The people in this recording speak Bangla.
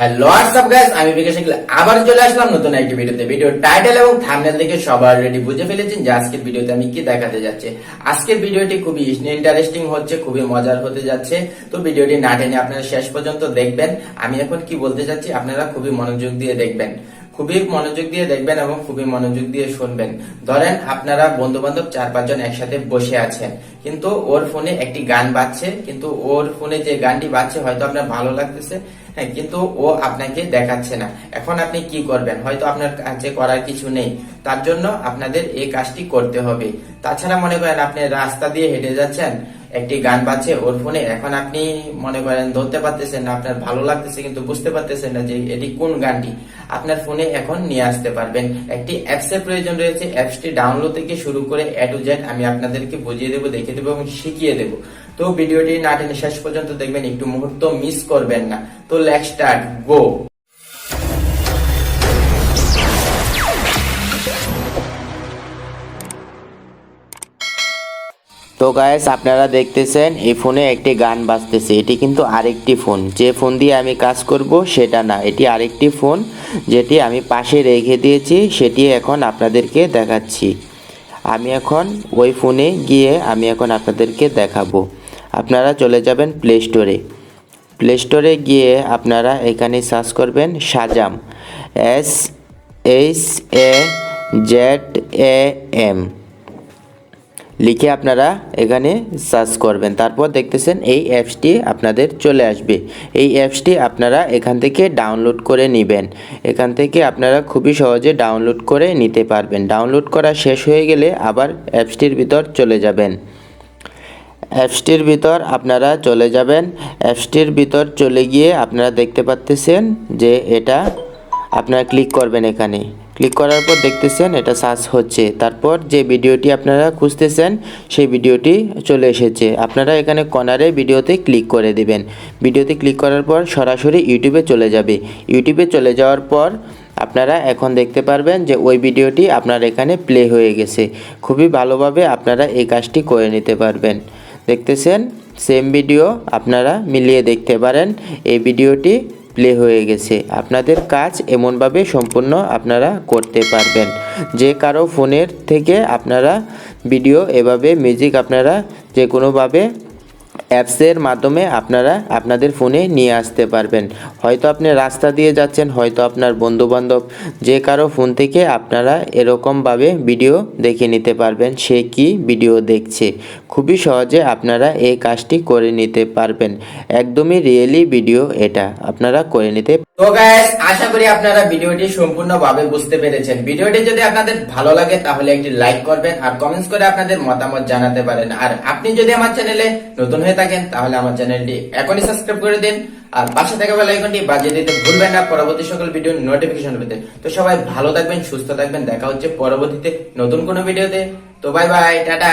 হ্যালো হোয়াটসঅ্যাপ গাইস আমি বিকাশ আকিল আবার চলে আসলাম নতুন একটি ভিডিওতে। ভিডিও টাইটেল এবং থাম্বনেল দেখে সবাই অলরেডি বুঝে ফেলেছেন যে আজকের ভিডিওতে আমি কি দেখাতে যাচ্ছি। আজকের ভিডিওটি খুবই ইন্টারেস্টিং হচ্ছে, খুবই মজার হতে যাচ্ছে। তো ভিডিওটি না টেনে আপনারা শেষ পর্যন্ত দেখবেন। আমি এখন কি বলতে চাচ্ছি, আপনারা খুবই মনোযোগ দিয়ে দেখবেন। খুবই মনোযোগ দিয়ে দেখবেন এবং খুবই মনোযোগ দিয়ে শুনবেন। ধরেন আপনারা বন্ধু বান্ধব চার পাঁচজন একসাথে বসে আছেন, কিন্তু ওর ফোনে একটি গান বাজছে, কিন্তু ওর ফোনে যে গানটি বাজছে, হয়তো আপনার ভালো লাগতেছে। হ্যাঁ কিন্তু ও আপনাকে দেখাচ্ছে না। এখন আপনি কি করবেন? হয়তো আপনার কাছে করার কিছু নেই। তার জন্য আপনাদের এই কাজটি করতে হবে। তাছাড়া মনে করেন, আপনি রাস্তা দিয়ে হেঁটে যাচ্ছেন একটি গান বাজছে ওর ফোনে। এখন আপনি মনে করেন ধরতে পারতেছেন না, আপনার ভালো লাগতেছে কিন্তু বুঝতে পারতেছেন না যে এটি কোন গানটি। আপনার ফোনে এখন নিয়ে আসতে পারবেন। একটি অ্যাপস এর প্রয়োজন রয়েছে। অ্যাপসটি ডাউনলোড থেকে শুরু করে এ টু জেড আমি আপনাদেরকে বুঝিয়ে দেবো, দেখিয়ে দেবো এবং শিখিয়ে দেবো। তো ভিডিওটি না টেনে শেষ পর্যন্ত দেখবেন, একটু মুহূর্ত মিস করবেন না। তো লেট স্টার্ট গো গায়েস আপনারা দেখতেছেন, এই ফোনে একটি গান বাজতেছে। এটি কিন্তু আরেকটি ফোন। যে ফোন দিয়ে আমি কাজ করব, সেটা না। এটি আরেকটি ফোন যেটি আমি পাশে রেখে দিয়েছি, সেটি এখন আপনাদেরকে দেখাচ্ছি। আমি এখন ওই ফোনে গিয়ে আমি এখন আপনাদেরকে দেখাবো। আপনারা চলে যাবেন প্লে স্টোরে প্লে স্টোরে গিয়ে আপনারা এখানে সার্চ করবেন Shazam S H A Z A M লিখে আপনারা এখানে সার্চ করবেন। তারপর দেখতেছেন এই অ্যাপসটি আপনাদের চলে আসবে। এই অ্যাপসটি আপনারা এখান থেকে ডাউনলোড করে নেবেন। এখান থেকে আপনারা খুবই সহজে ডাউনলোড করে নিতে পারবেন। ডাউনলোড করা শেষ হয়ে গেলে আবার অ্যাপসটির ভিতর চলে যাবেন। অ্যাপসটির ভিতর আপনারা চলে যাবেন। অ্যাপসটির ভিতর চলে গিয়ে আপনারা দেখতে পাচ্তেছেন যে এটা আপনারা ক্লিক করবেন এখানে। ক্লিক করার পর দেখতেছেন এটা সার্চ হচ্ছে। তারপর যে ভিডিওটি আপনারা খুঁজতেছেন, সেই ভিডিওটি চলে এসেছে। আপনারা এখানে কর্নারে ভিডিওতে ক্লিক করে দিবেন। ভিডিওতে ক্লিক করার পর সরাসরি ইউটিউবে চলে যাবে। ইউটিউবে চলে যাওয়ার পর আপনারা এখন দেখতে পারবেন যে ওই ভিডিওটি আপনার এখানে প্লে হয়ে গেছে। খুবই ভালোভাবে আপনারা এই কাজটি করে নিতে পারবেন। দেখতেছেন, সেম ভিডিও আপনারা মিলিয়ে দেখতে পারেন। এই ভিডিওটি প্লে হয়ে গেছে। আপনাদের কাজ এমনভাবে সম্পূর্ণ আপনারা করতে পারবেন। যে কারও ফোনের থেকে আপনারা ভিডিও এভাবে মিউজিক আপনারা যে কোনোভাবে অ্যাপসের মাধ্যমে আপনারা আপনাদের ফোনে নিয়ে আসতে পারবেন। হয়তো আপনি রাস্তা দিয়ে যাচ্ছেন, হয়তো আপনার বন্ধুবান্ধব যে কারও ফোন থেকে আপনারা এরকমভাবে ভিডিও দেখে নিতে পারবেন, সে কি ভিডিও দেখছে। খুবই সহজে আপনারা এই কাজটি করে নিতে পারবেন। একদমই রিয়েলি ভিডিও এটা। আপনারা করে নিতে তো গাইস আশা করি আপনারা ভিডিওটি সম্পূর্ণভাবে বুঝতে পেরেছেন। ভিডিওটি যদি আপনাদের ভালো লাগে, তাহলে একটি লাইক করবেন আর কমেন্টস করে আপনাদের মতামত জানাতে পারেন। আর আপনি যদি আমার চ্যানেলে নতুন হয়ে থাকেন, তাহলে আমার চ্যানেলটি এখনই সাবস্ক্রাইব করে দিন আর পাশে থাকা বেল আইকনটি বাজিয়ে দিতে ভুলবেন না। পরবর্তী সকল ভিডিও নোটিফিকেশন পেতে। তো সবাই ভালো থাকবেন, সুস্থ থাকবেন। দেখা হচ্ছে পরবর্তীতে নতুন কোনো ভিডিওতে তো বাই বাই টাটা।